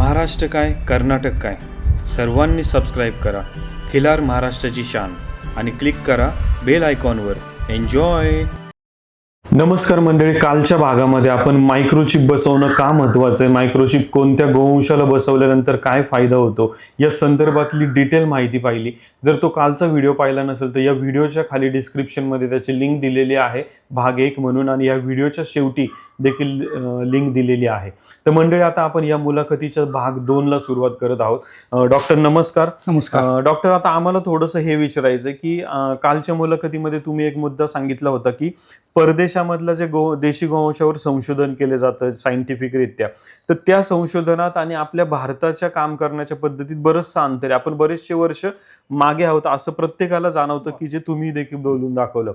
महाराष्ट्र काय कर्नाटक काय? सर्वांनी सबस्क्राईब करा. खिलार महाराष्ट्राची शान. आणि क्लिक करा बेल आयकॉनवर एन्जॉय नमस्कार मंडळी कालच्या भागामध्ये आपण मायक्रोचिप बसवणं का महत्वाचं आहे? मायक्रोचिप कोणत्या गोवंशाला बसवल्यानंतर काय फायदा होतो? या संदर्भातली डिटेल माहिती पाहिली. जर तो कालचा व्हिडिओ पाहिला नसेल तर या व्हिडिओच्या खाली डिस्क्रिप्शनमध्ये त्याची लिंक दिलेली आहे. भाग एक म्हणून आणि या व्हिडिओच्या शेवटी देखील लिंक दिलेली आहे. तर मंडळी आता आपण या मुलाखतीच्या भाग दोनला सुरुवात करत आहोत. डॉक्टर नमस्कार. नमस्कार. डॉक्टर आता आम्हाला थोडंसं हे विचारायचं की कालच्या मुलाखतीमध्ये तुम्ही एक मुद्दा सांगितला होता की परदेशामधलं जे गो देशी गोवंशावर संशोधन केले जातं सायंटिफिकरित्या तर त्या संशोधनात आणि आपल्या भारताच्या काम करण्याच्या पद्धतीत बरंचसं अंतर आहे. आपण बरेचसे वर्ष मागे आहोत असं प्रत्येकाला जाणवतं की जे तुम्ही देखील बोलून दाखवलं.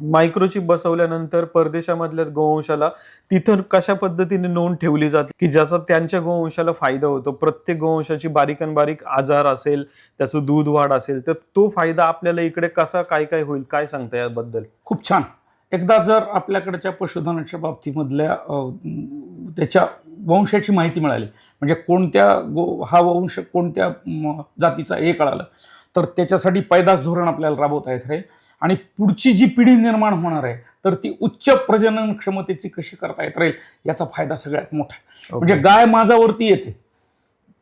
मायक्रोचिप बसवल्यानंतर परदेशामधल्या गोवंशाला तिथं कशा पद्धतीने नोंद ठेवली जाते की ज्याचा त्यांच्या गोवंशाला फायदा होतो? प्रत्येक गोवंशाची बारीक आणि बारीक आजार असेल त्याचं दूध वाढ असेल तर तो फायदा आपल्याला इकडे कसा काय काय होईल काय सांगता याबद्दल? खूप छान. एकदा जर आपल्याकडच्या पशुधनाच्या बाबतीमधल्या त्याच्या वंशाची माहिती मिळाली म्हणजे कोणत्या गो हा वंश कोणत्या जातीचा हे कळालं तर त्याच्यासाठी पैदास धोरण आपल्याला राबवता येत राहील आणि पुढची जी पिढी निर्माण होणार आहे तर ती उच्च प्रजनन क्षमतेची कशी करता येत राहील याचा फायदा सगळ्यात मोठा आहे. म्हणजे गाय माझावरती येते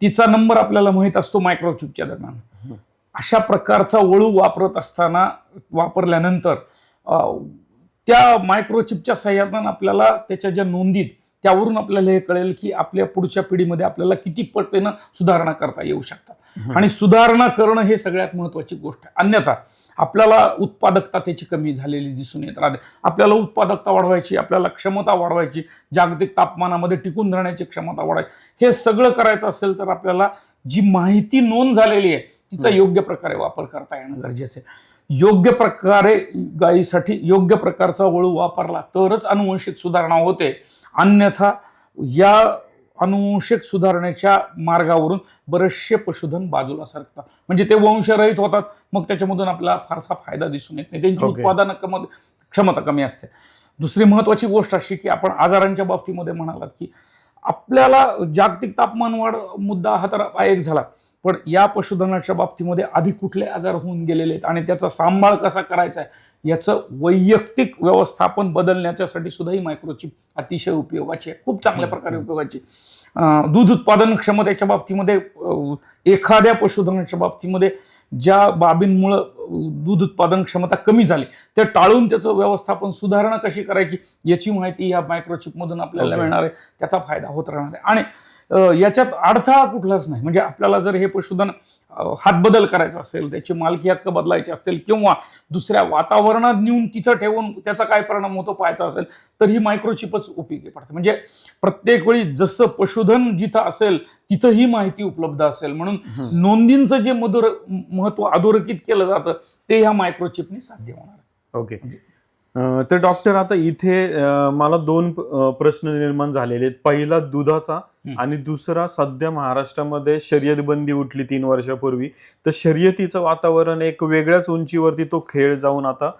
तिचा नंबर आपल्याला माहीत असतो मायक्रोचिपच्या दरम्यान. अशा प्रकारचा वळू वापरत असताना वापरल्यानंतर त्या मायक्रोचिपच्या सहाय्यानं आपल्याला त्याच्या ज्या नोंदीत त्यावरून आपल्याला हे कळेल की आपल्या पुढच्या पिढीमध्ये आपल्याला किती पटीनं सुधारणा करता येऊ शकतात. आणि सुधारणा करणं हे सगळ्यात महत्त्वाची गोष्ट आहे. अन्यथा आपल्याला उत्पादकता त्याची कमी झालेली दिसून येत राहते. आपल्याला उत्पादकता वाढवायची आपल्याला क्षमता वाढवायची जागतिक तापमानामध्ये टिकून राहण्याची क्षमता वाढवायची. हे सगळं करायचं असेल तर आपल्याला जी माहिती नोंद झालेली आहे तिचा योग्य प्रकारे वापर करता येणं गरजेचं आहे. योग्य प्रकारे गायीसाठी योग्य प्रकारचा वळू वापरला तरच अनुवंशिक सुधारणा होते. अन्यथा या अनुवंशिक सुधारणेच्या मार्गावरून बरेचसे पशुधन बाजूला सरकतात. म्हणजे ते वंशरहित होतात. मग त्याच्यामधून आपल्याला फारसा फायदा दिसून येत नाही. त्यांची Okay. उत्पादन कम क्षमता कमी असते. दुसरी महत्वाची गोष्ट अशी की आपण आजारांच्या बाबतीमध्ये म्हणालात की आपल्याला जागतिक तापमानवाढ मुद्दा हा तर एक झाला. पण या पशुधनाच्या बाबतीमध्ये आधी कुठले आजार होऊन गेलेले आहेत? आणि त्याचा सांभाळ कसा करायचा आहे? याचं वैयक्तिक व्यवस्थापन बदलण्याच्यासाठी सुद्धा ही मायक्रोचिप अतिशय उपयोगाची आहे. खूप चांगल्या प्रकारे उपयोगाची दूध उत्पादन क्षमतेच्या बाबतीमध्ये एखाद्या पशुधनाच्या बाबतीमध्ये ज्या बाबींमुळं दूध उत्पादन क्षमता कमी झाली ते टाळून त्याचं व्यवस्थापन सुधारणा कशी करायची याची माहिती या मायक्रोचिपमधून आपल्याला. मिळणार आहे. त्याचा फायदा होत राहणार आहे. आणि याच्यात अडथळा कुठलाच नाही. म्हणजे आपल्याला जर हे पशुधन हातबदल करायचा असेल त्याची मालकी हक्क बदलायचे असतील किंवा दुसऱ्या वातावरणात नेऊन तिथं ठेवून त्याचा काय परिणाम होतो पाहायचा असेल तर ही मायक्रोचिपच उपयोगी पडते. म्हणजे प्रत्येक वेळी जसं पशुधन जिथं असेल तिथं ही माहिती उपलब्ध असेल. म्हणून नोंदींचं जे मधुर महत्त्व अधोरेखित केलं जातं ते ह्या मायक्रोचिपने साध्य होणार. ओके. अं, तर डॉक्टर आता इथे मला दोन प्रश्न निर्माण झालेले आहेत. पहिला दुधाचा. आणि दुसरा सध्या महाराष्ट्रामध्ये शर्यत बंदी उठली तीन वर्षापूर्वी. तर शर्यतीचं वातावरण एक वेगळ्याच उंचीवरती तो खेळ जाऊन आता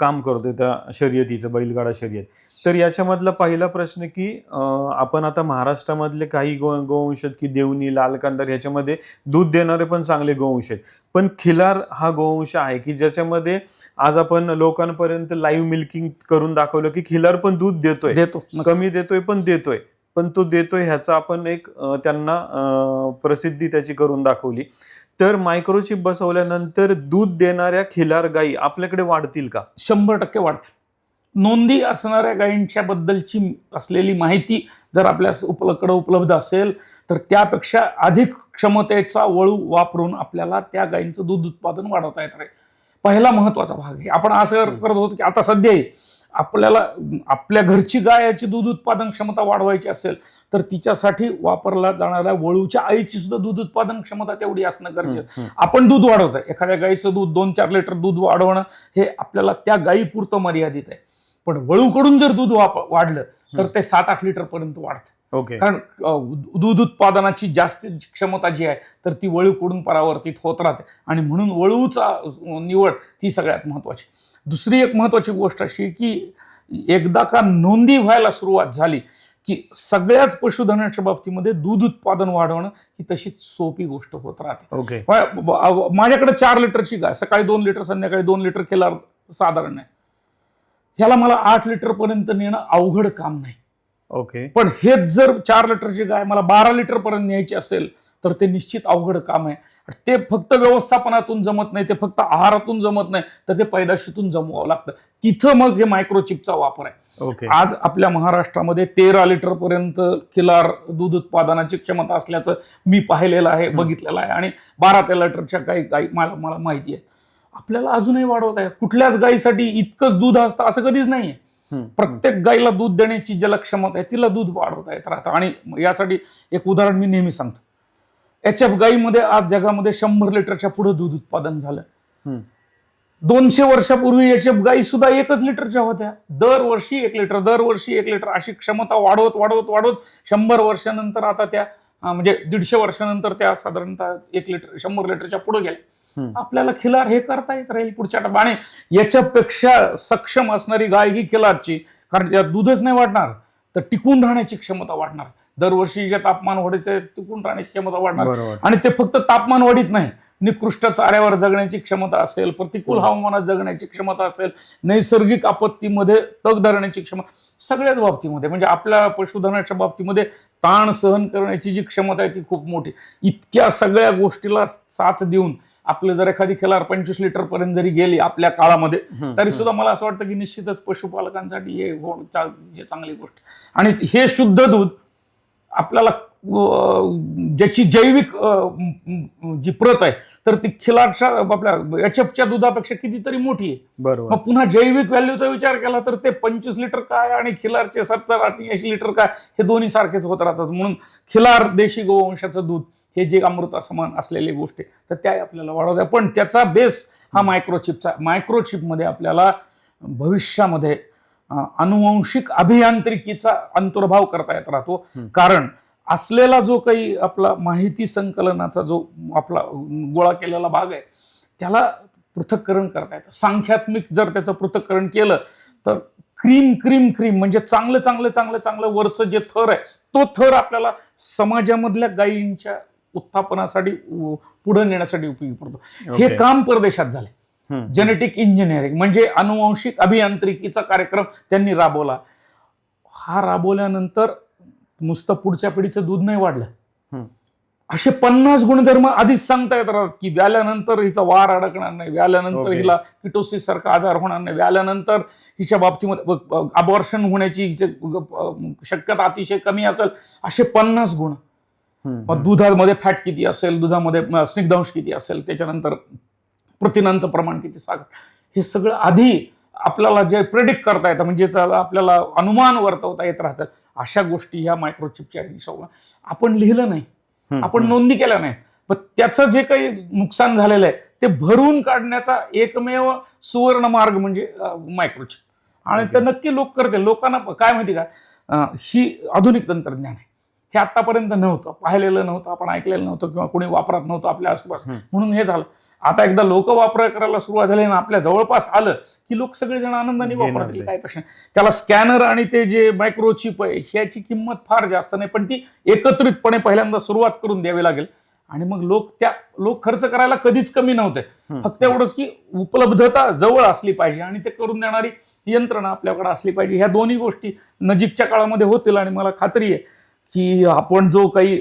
काम करतोय त्या शर्यतीचं बैलगाडा शर्यत. तर याच्यामधला पहिला प्रश्न की आपण आता महाराष्ट्रामधले काही गो गोवंश आहेत की देवणी लाल कांदार ह्याच्यामध्ये दूध देणारे पण चांगले गोवंश आहेत. पण खिलार हा गोवंश आहे की ज्याच्यामध्ये आज आपण लोकांपर्यंत लाईव्ह मिल्किंग करून दाखवलं की खिलार पण दूध देतोय. देतो. कमी देतोय पण देतोय. पण तो देतोय ह्याचा आपण एक त्यांना प्रसिद्धी त्याची करून दाखवली. तर मायक्रोचिप बसवल्यानंतर दूध देणाऱ्या खिलार गायी आपल्याकडे वाढतील का? शंभर टक्के वाढते नोंदी असणाऱ्या गायींच्या बद्दलची असलेली माहिती जर आपल्या उपलकडे उपलब्ध असेल तर त्यापेक्षा अधिक क्षमतेचा वळू वापरून आपल्याला त्या गायींचं दूध उत्पादन वाढवता येत राहील पहिला महत्त्वाचा भाग आहे. आपण असं करत होतो की आता सध्याही आपल्याला आपल्या घरची गायाची दूध उत्पादन क्षमता वाढवायची असेल तर तिच्यासाठी वापरला जाणाऱ्या वळूच्या आईची सुद्धा दूध उत्पादन क्षमता तेवढी असणं गरजेचं आपण दूध वाढवत आहे एखाद्या गाईचं दूध दोन चार लिटर दूध वाढवणं हे आपल्याला त्या गायीपुरतं मर्यादित आहे. पण वळूकडून जर दूध वाढलं तर ते सात आठ लिटर पर्यंत वाढतं. ओके. कारण अ, दूध उत्पादनाची जास्तीत क्षमता जी आहे तर ती वळूकडून परावर्तित होत राहते. आणि म्हणून वळूचा निवड ती सगळ्यात महत्वाची. दुसरी एक महत्वाची गोष्ट अशी की एकदा का नोंदी व्हायला सुरुवात झाली की सगळ्याच पशुधनाच्या बाबतीमध्ये दूध उत्पादन वाढवणं ही तशी सोपी गोष्ट होत राहते. ओके. ब- माझ्याकडे चार लिटरची गाय सकाळी दोन लिटर संध्याकाळी दोन लिटर केला साधारण आहे. ह्याला मला आठ लिटर पर्यंत नेणं अवघड काम नाही. ओके. पण हेच जर चार लिटरची गाय मला बारा लिटर पर्यंत न्यायची असेल तर ते निश्चित अवघड काम आहे. ते फक्त व्यवस्थापनातून जमत नाही ते फक्त आहारातून जमत नाही तर ते पैदाशीतून जमवावं लागतं. तिथं मग हे मायक्रोचिपचा वापर आहे. ओके. आज आपल्या महाराष्ट्रामध्ये तेरा लिटर पर्यंत किलार दूध उत्पादनाची क्षमता असल्याचं मी पाहिलेलं आहे बघितलेलं आहे. आणि बारा तेरा लिटरच्या काही गाई मला मला माहिती आहे. आपल्याला अजूनही वाढवत आहे कुठल्याच गायीसाठी इतकंच दूध असतं असं कधीच नाहीये. प्रत्येक गायीला दूध देण्याची जल क्षमता आहे तिला दूध वाढवता येत राहतं आणि यासाठी एक उदाहरण मी नेहमी सांगतो एच एफ गायीमध्ये आज जगामध्ये शंभर लिटरच्या पुढे दूध उत्पादन झालं. दोनशे वर्षापूर्वी एच एफ गायी सुद्धा एकच लिटरच्या होत्या दरवर्षी एक लिटर दरवर्षी एक लिटर अशी क्षमता वाढवत वाढवत वाढवत शंभर वर्षानंतर आता त्या म्हणजे दीडशे वर्षानंतर त्या साधारणतः एक लिटर शंभर लिटरच्या पुढे गेल्या. आपल्याला खिलार हे करता येत राहील पुढच्या टप्प्यात आणि याच्यापेक्षा सक्षम असणारी गाय ही खिलारची कारण त्यात दूधच नाही वाढणार तर टिकून राहण्याची क्षमता वाढणार. दरवर्षी जे तापमान वाढते टिकून राहण्याची क्षमता वाढणार. आणि ते फक्त तापमान वाढीत नाही निकृष्ट चाऱ्यावर जगण्याची क्षमता असेल प्रतिकूल हवामानात जगण्याची क्षमता असेल नैसर्गिक आपत्तीमध्ये तग धरण्याची क्षमता सगळ्याच बाबतीमध्ये म्हणजे आपल्या पशुधनाच्या बाबतीमध्ये ताण सहन करण्याची जी क्षमता आहे ती खूप मोठी. इतक्या सगळ्या गोष्टीला साथ देऊन आपलं जर एखादी खिलार पंचवीस लिटर पर्यंत जरी गेली आपल्या काळामध्ये. तरी सुद्धा मला असं वाटतं की निश्चितच पशुपालकांसाठी हे हो- चांगली गोष्ट. आणि हे शुद्ध दूध आपल्याला ज्याची जैविक जी प्रत आहे तर ती खिलारच्या आपल्या एचएफच्या दुधापेक्षा कितीतरी मोठी आहे. बरोबर. मग पुन्हा जैविक व्हॅल्यूचा विचार केला तर ते पंचवीस लिटर काय आणि खिलारचे सत्तर ऐंशी लिटर काय हे दोन्ही सारखेच होत राहतात. म्हणून खिलार देशी गोवंशाचं दूध हे जे अमृता समान असलेली गोष्टी तर त्या आपल्याला वाढवत आहे पण त्याचा बेस हा मायक्रोचिपचा मायक्रोचिपमध्ये आपल्याला भविष्यामध्ये अनुवंशिक अभियांत्रिकीचा अंतर्भाव करता येत राहतो. कारण असलेला जो काही आपला माहिती संकलनाचा जो आपला गोळा केलेला भाग आहे त्याला पृथक्करण करता येतं सांख्यात्मिक जर त्याचं पृथक्करण केलं तर क्रीम क्रीम क्रीम म्हणजे चांगलं चांगलं चांगलं चांगलं वरचं जे थर आहे तो थर आपल्याला समाजामधल्या गायींच्या उत्थापनासाठी पुढे नेण्यासाठी उपयोगी पडतो हे. काम परदेशात झाले हम्म. जेनेटिक इंजिनिअरिंग म्हणजे अनुवंशिक अभियांत्रिकीचा कार्यक्रम त्यांनी राबवला हा राबवल्यानंतर नुसतं पुढच्या पिढीचं दूध नाही वाढलं. असे पन्नास गुणधर्म आधीच सांगता येत राहतात की व्याल्यानंतर हिचा वार अडकणार नाही व्याल्यानंतर. हिला किटोसिस सारखा आजार होणार नाही व्याल्यानंतर हिच्या बाबतीमध्ये अबॉर्शन होण्याची शक्यता अतिशय कमी असेल असे पन्नास गुण. मग दुधामध्ये फॅट किती असेल दुधामध्ये स्निग्धांश किती असेल त्याच्यानंतर प्रथिनांचं प्रमाण किती साखर हे सगळं आधी आपल्याला जे प्रेडिक्ट करता येतं म्हणजे आपल्याला अनुमान वर्तवता येत राहतं अशा गोष्टी ह्या मायक्रोचिपच्या हिशोबाने आपण लिहिलं नाही. आपण नोंदी केल्या नाही. पण त्याचं जे काही नुकसान झालेलं आहे ते भरून काढण्याचा एकमेव सुवर्ण मार्ग म्हणजे मायक्रोचिप आणि ते. नक्की लोक करतील. लोकांना काय माहिती का? ही आधुनिक तंत्रज्ञान आहे. हे आतापर्यंत नव्हतं पाहिलेलं नव्हतं आपण ऐकलेलं नव्हतं किंवा कोणी वापरत नव्हतं आपल्या आसपास. म्हणून हे झालं आता एकदा लोक वापर करायला सुरुवात झाली आणि आपल्या जवळपास आलं की लोक सगळेजण आनंदाने वापरतील. काय प्रश्न. त्याला स्कॅनर आणि ते जे मायक्रोचिप आहे ह्याची किंमत फार जास्त नाही पण ती एकत्रितपणे पहिल्यांदा सुरुवात करून द्यावी लागेल आणि मग लोक त्या लोक खर्च करायला कधीच कमी नव्हते. फक्त एवढंच की उपलब्धता जवळ असली पाहिजे आणि ते करून देणारी यंत्रणा आपल्याकडे असली पाहिजे ह्या दोन्ही गोष्टी नजीकच्या काळामध्ये होतील आणि मला खात्री आहे की आपण जो काही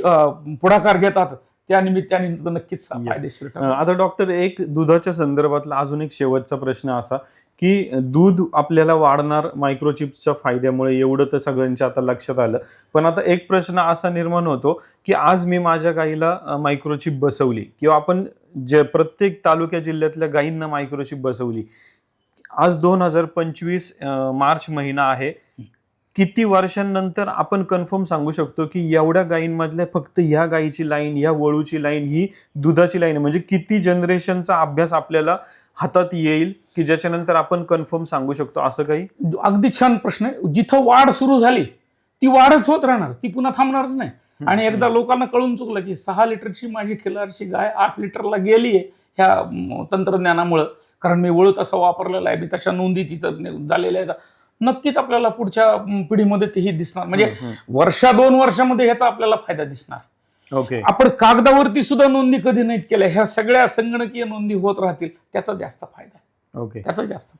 पुढाकार घेतात त्या निमित्ताने नक्कीच. फायदेशीर. आता डॉक्टर एक दुधाच्या संदर्भातला अजून एक शेवटचा प्रश्न असा की दूध आपल्याला वाढणार मायक्रोचिप्सच्या फायद्यामुळे एवढं तर सगळ्यांच्या आता लक्षात आलं पण आता एक प्रश्न असा निर्माण होतो की आज मी माझ्या गाईला मायक्रोचिप बसवली किंवा आपण जे प्रत्येक तालुक्या जिल्ह्यातल्या गायींना मायक्रोचिप बसवली आज दोन हजार पंचवीस मार्च महिना आहे किती वर्षांनंतर आपण कन्फर्म सांगू शकतो की एवढ्या गायींमधल्या फक्त ह्या गायीची लाईन ह्या वळूची लाईन ही दुधाची लाईन आहे. म्हणजे किती जनरेशनचा अभ्यास आपल्याला हातात येईल की ज्याच्यानंतर आपण कन्फर्म सांगू शकतो? असं काही? अगदी छान प्रश्न आहे. जिथं वाढ सुरू झाली ती वाढच होत राहणार. ती पुन्हा थांबणारच नाही. आणि एकदा लोकांना कळून चुकलं की सहा लिटरची माझी खिलारची गाय आठ लिटरला गेली आहे ह्या तंत्रज्ञानामुळं. कारण मी वळू तसा वापरलेला आहे. मी तशा नोंदी तिथं झालेल्या आहेत. नक्कीच आपल्याला पुढच्या पिढीमध्ये तेही दिसणार. म्हणजे वर्षा दोन वर्षामध्ये ह्याचा आपल्याला फायदा दिसणार. ओके. आपण कागदावरती सुद्धा नोंदी कधी नाहीत केल्या ह्या सगळ्या संगणकीय नोंदी होत राहतील त्याचा जास्त फायदा ओके. त्याचा जास्त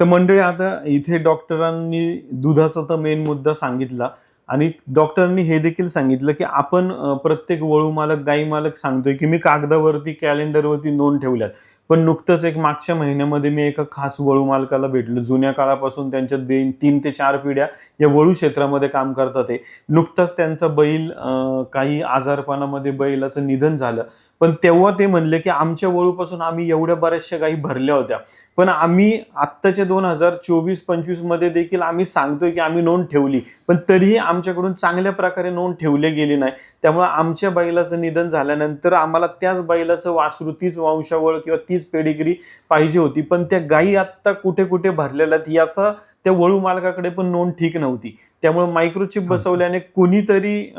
तर मंडळी आता इथे डॉक्टरांनी दुधाचा तर मेन मुद्दा सांगितला आणि डॉक्टरांनी हे देखील सांगितलं की आपण प्रत्येक वळू मालक गाई मालक सांगतोय की मी कागदावरती कॅलेंडरवरती नोंद ठेवल्यात. पण नुकतंच एक मागच्या महिन्यामध्ये मी एका खास वळू मालकाला भेटलो. जुन्या काळापासून त्यांच्या दे तीन ते चार पिढ्या या वळू क्षेत्रामध्ये काम करतात ते नुकताच त्यांचा बैल काही आजारपणामध्ये बैलाचं निधन झालं. पण तेव्हा ते म्हणले की आमच्या वळूपासून आम्ही एवढ्या बऱ्याचशा गायी भरल्या होत्या. पण आम्ही आत्ताच्या दोन हजार चोवीस पंचवीसमध्ये देखील आम्ही सांगतोय की आम्ही नोंद ठेवली. पण तरीही आमच्याकडून चांगल्या प्रकारे नोंद ठेवली गेली नाही. त्यामुळे आमच्या बैलाचं निधन झाल्यानंतर आम्हाला त्याच बैलाचं वासरू तीच वंशावळ किंवा तीच पेडिग्री पाहिजे होती. पण त्या गायी आत्ता कुठे कुठे भरलेल्या आहेत याचा त्या वळू मालकाकडे पण नोंद ठीक नव्हती. त्यामुळे मायक्रोचिप बसवल्याने कुणीतरी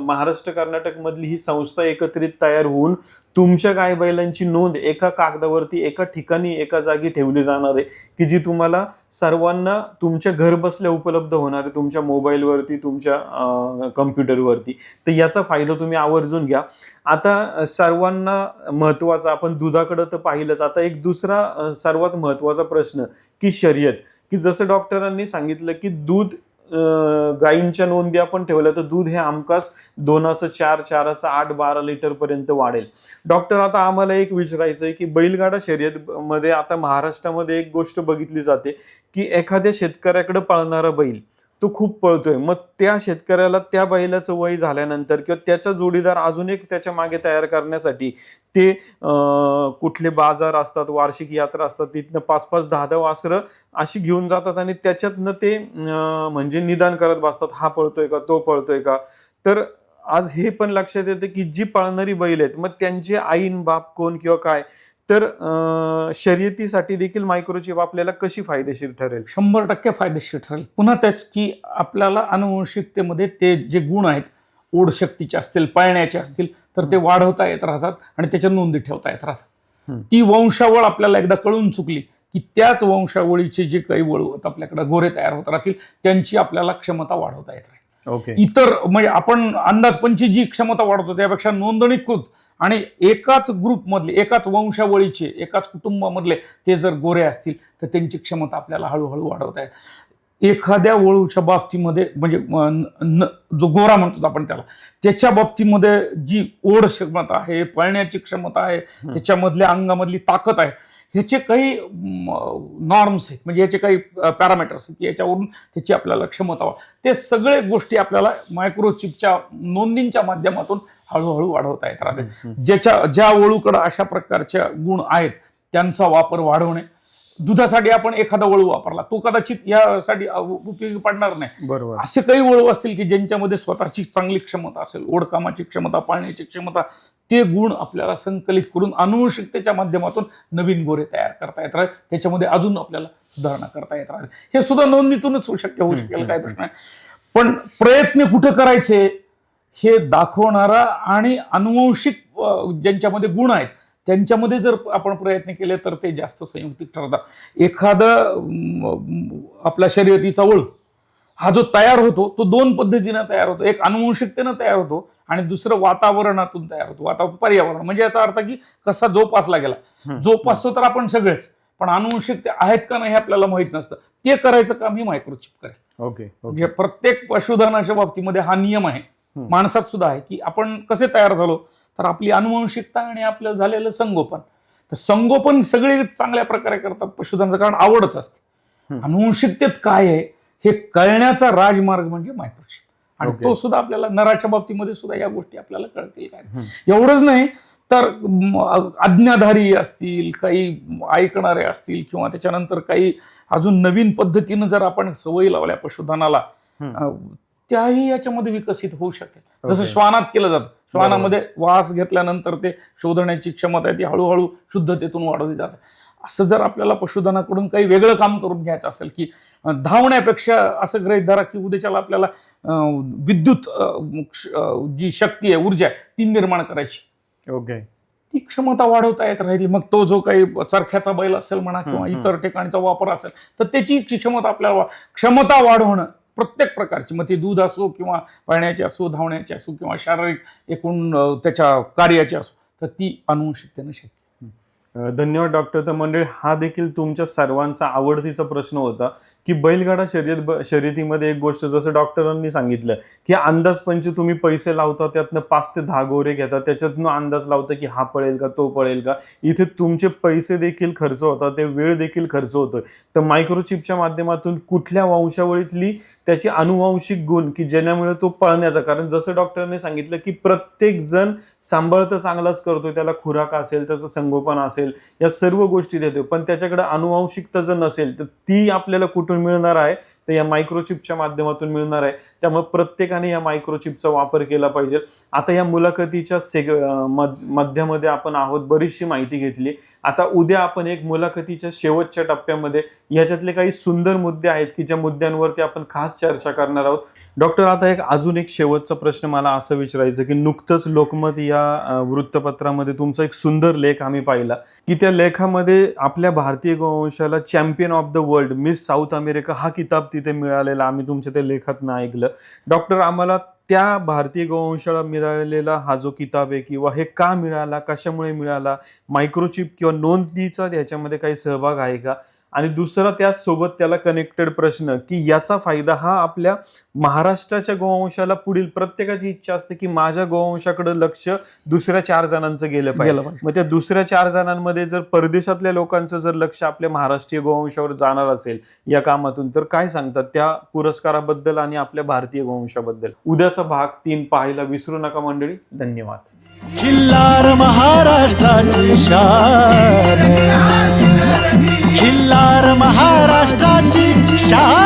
महाराष्ट्र कर्नाटकमधली ही संस्था एकत्रित तयार होऊन तुमच्या गाय बैलांची नोंद एका कागदावरती एका ठिकाणी एका जागी ठेवली जाणार आहे की जी तुम्हाला सर्वांना तुमच्या घर बसल्या उपलब्ध होणार आहे तुमच्या मोबाईलवरती तुमच्या कम्प्युटरवरती. तर याचा फायदा तुम्ही आवर्जून घ्या. आता सर्वांना महत्त्वाचा आपण दुधाकडं तर पाहिलंच. आता एक दुसरा सर्वात महत्त्वाचा प्रश्न की शर्यत. की जसं डॉक्टरांनी सांगितलं की दूध गायींच्या नोंदी आपण ठेवल्या तर दूध हे हमखास दोनाचं चार चाराचं आठ बारा लिटर पर्यंत वाढेल. डॉक्टर आता आम्हाला एक विचारायचं आहे की बैलगाडा शर्यत मध्ये आता महाराष्ट्रामध्ये एक गोष्ट बघितली जाते की एखाद्या शेतकऱ्याकडे पळणारा बैल तो खूप पळतोय. मग त्या शेतकऱ्याला त्या बैलाचं वय झाल्यानंतर किंवा त्याचा जोडीदार अजून एक त्याच्यामागे तयार करण्यासाठी ते कुठले बाजार असतात वार्षिक यात्रा असतात तिथनं पाच पाच दहा दहा वासरं अशी घेऊन जातात आणि त्याच्यातनं ते म्हणजे निदान करत बसतात. हा पळतोय का तो पळतोय का? तर आज हे पण लक्षात येतं की जी पळणारी बैल आहेत मग त्यांचे आईन बाप कोण किंवा काय? तर शर्यतीसाठी देखील मायक्रोचिप आपल्याला कशी फायदेशीर ठरेल? शंभर टक्के फायदेशीर ठरेल. पुन्हा त्याच की आपल्याला अनुवंशिकतेमध्ये ते जे गुण आहेत ओढ शक्तीचे असतील पळण्याचे असतील तर ते वाढवता येत राहतात आणि त्याच्या नोंदी ठेवता येत राहतात. ती वंशावळ आपल्याला एकदा कळून चुकली की त्याच वंशावळीचे जे काही वळवत आपल्याकडे गोरे तयार होत राहतील त्यांची आपल्याला क्षमता वाढवता येत राहील. ओके. इतर म्हणजे आपण अंदाजपंची जी क्षमता वाढवतो त्यापेक्षा नोंदणीकृत आणि एकाच ग्रुपमधले एकाच वंशावळीचे एकाच कुटुंबामधले ते जर गोरे असतील तर त्यांची क्षमता आपल्याला हळूहळू वाढवत आहे एखाद्या वळूच्या बाबतीमध्ये म्हणजे न- जो गोरा म्हणतो आपण त्याला त्याच्या बाबतीमध्ये जी ओढ क्षमता आहे पळण्याची क्षमता आहे त्याच्यामधल्या अंगामधली ताकद आहे ह्याचे काही नॉर्म्स आहेत. म्हणजे ह्याचे काही पॅरामीटर्स आहेत की याच्यावरून त्याची आपल्याला क्षमता वाढ ते सगळे गोष्टी आपल्याला मायक्रोचिपच्या नोंदींच्या माध्यमातून हळूहळू वाढवता येत राहते. ज्याच्या ज्या वळूकडं अशा प्रकारच्या गुण आहेत त्यांचा वापर वाढवणे दुधासाठी आपण एखादा वळू वापरला. तो कदाचित यासाठी उपयोगी पडणार नाही. बरोबर. असे काही वळू असतील की ज्यांच्यामध्ये स्वतःची चांगली क्षमता असेल ओढकामाची क्षमता पाळण्याची क्षमता ते गुण आपल्याला संकलित करून अनुवंशिकतेच्या माध्यमातून नवीन गोरे तयार करता येत राहील. त्याच्यामध्ये अजून आपल्याला सुधारणा करता येत राहील. हे सुद्धा नोंदणीतूनच होऊ शक्य होऊ शकेल काय प्रश्न आहे पण प्रयत्न कुठे करायचे? हे दाखवणारा आणि अनुवंशिक ज्यांच्यामध्ये गुण आहेत त्यांच्यामध्ये जर आपण प्रयत्न केले तर ते जास्त संयुक्तिक ठरतात. एखादं आपला शर्यतीचा वळू हा जो तयार होतो तो दोन पद्धतीनं तयार होतो. एक अनुवंशिकतेनं तयार होतो आणि दुसरं वातावरणातून तयार होतो. वातावरण पर्यावरण. म्हणजे याचा अर्थ की कसा जोपासला गेला. जोपासतो तर आपण सगळेच पण अनुवंशिकते आहेत का नाही हे आपल्याला माहीत नसतं. ते करायचं काम ही मायक्रोचिप करेल. ओके. म्हणजे प्रत्येक पशुधनाच्या बाबतीमध्ये हा नियम आहे. माणसात सुद्धा आहे की आपण कसे तयार झालो? तर आपली अनुवंशिकता आणि आपलं झालेलं संगोपन. तर संगोपन सगळे चांगल्या प्रकारे करतात पशुधनाचं कारण आवडच असते. अनुवंशिकतेत काय आहे? हे कळण्याचा राजमार्ग म्हणजे मायक्रोचिप. आणि. तो सुद्धा आपल्याला नराच्या बाबतीमध्ये सुद्धा या गोष्टी आपल्याला कळतील. काय. एवढंच नाही तर म, अज्ञाधारी असतील काही ऐकणारे असतील किंवा त्याच्यानंतर काही अजून नवीन पद्धतीनं जर आपण सवयी लावल्या पशुधनाला त्याही याच्यामध्ये विकसित होऊ शकते जसं. श्वानात केलं जातं. श्वानामध्ये वास घेतल्यानंतर ते शोधण्याची क्षमता आहे ती हळूहळू शुद्धतेतून वाढवली जाते. असं जर आपल्याला पशुधनाकडून काही वेगळं काम करून घ्यायचं असेल की धावण्यापेक्षा असं गृहीत धरा की उद्याच्याला आपल्याला विद्युत जी शक्ती आहे ऊर्जा आहे ती निर्माण करायची. ओके ती क्षमता वाढवता येत राहिली. मग तो जो काही चरख्याचा बैल असेल म्हणा किंवा इतर ठिकाणचा वापर असेल तर त्याची क्षमता आपल्याला क्षमता वाढवणं प्रत्येक प्रकारची. मग ती दूध असो किंवा पळण्याची असो धावण्याची असो किंवा शारीरिक एकूण त्याच्या कार्याची असो तर ती अनुवंशिकतेने शक्य धन्यवाद डॉक्टर. तर मंडळी हा देखील तुमच्या सर्वांचा आवडतीचा प्रश्न होता. की बैलगाडा शर्यत ब- शर्यतीमध्ये एक गोष्ट जसं डॉक्टरांनी सांगितलं की अंदाजपंच तुम्ही पैसे लावता त्यातनं पाच ते दहा गोरे घेता त्याच्यातनं अंदाज लावता की हा पळेल का तो पळेल का? इथे तुमचे पैसे देखील खर्च होतात ते वेळ देखील खर्च होतोय. तर मायक्रोचिपच्या माध्यमातून कुठल्या वंशावळीतली त्याची अनुवांशिक गुण की ज्याच्यामुळे तो पळण्याचा? कारण जसं डॉक्टरने सांगितलं की प्रत्येक जण सांभाळ तर चांगलाच करतोय त्याला खुराक असेल त्याचं संगोपन असेल या सर्व गोष्टी देतो पण त्याच्याकडे अनुवांशिकता जर नसेल तर ती आपल्याला कुठं कुठून मिळणार आहे तर या मायक्रोचिपच्या माध्यमातून मिळणार आहे. त्यामुळे प्रत्येकाने या मायक्रोचिपचा वापर केला पाहिजे. आता या मुलाखतीच्या सेग मध्यामध्ये आपण आहोत बरीचशी माहिती घेतली. आता उद्या आपण एक मुलाखतीच्या शेवटच्या टप्प्यामध्ये याच्यातले काही सुंदर मुद्दे आहेत की ज्या मुद्द्यांवरती आपण खास चर्चा करणार आहोत. डॉक्टर आता एक अजून एक शेवटचा प्रश्न मला असं विचारायचं की नुकतंच लोकमत या वृत्तपत्रामध्ये तुमचा एक सुंदर लेख आम्ही पाहिला की त्या लेखामध्ये आपल्या भारतीय गोवंशाला champion of the world miss South America हा किताब तिथे मिळालेला आम्ही तुमच्या ते लेखातनं ऐकलं. डॉक्टर आम्हाला त्या भारतीय गोवंशाला मिळालेला हा जो किताब आहे किंवा हे का मिळाला कशामुळे मिळाला मायक्रोचिप किंवा नोंदणीचा याच्यामध्ये काही सहभाग आहे का? आणि दुसरा त्याचसोबत त्याला कनेक्टेड प्रश्न की याचा फायदा हा आपल्या महाराष्ट्राच्या गोवंशाला पुढील प्रत्येकाची इच्छा असते की माझ्या गोवंशाकडे लक्ष दुसऱ्या चार जणांचं गेलं पाहिजे. गेलं पाहिजे. मग त्या दुसऱ्या चार जणांमध्ये जर परदेशातल्या लोकांचं जर लक्ष आपल्या महाराष्ट्रीय गोवंशावर जाणार असेल या कामातून तर काय सांगतात त्या पुरस्काराबद्दल आणि आपल्या भारतीय गोवंशाबद्दल? उद्याचा भाग तीन पाहायला विसरू नका मंडळी. धन्यवाद. खिल्लार महाराष्ट्राची शान. खिल्लार महाराष्ट्राची शान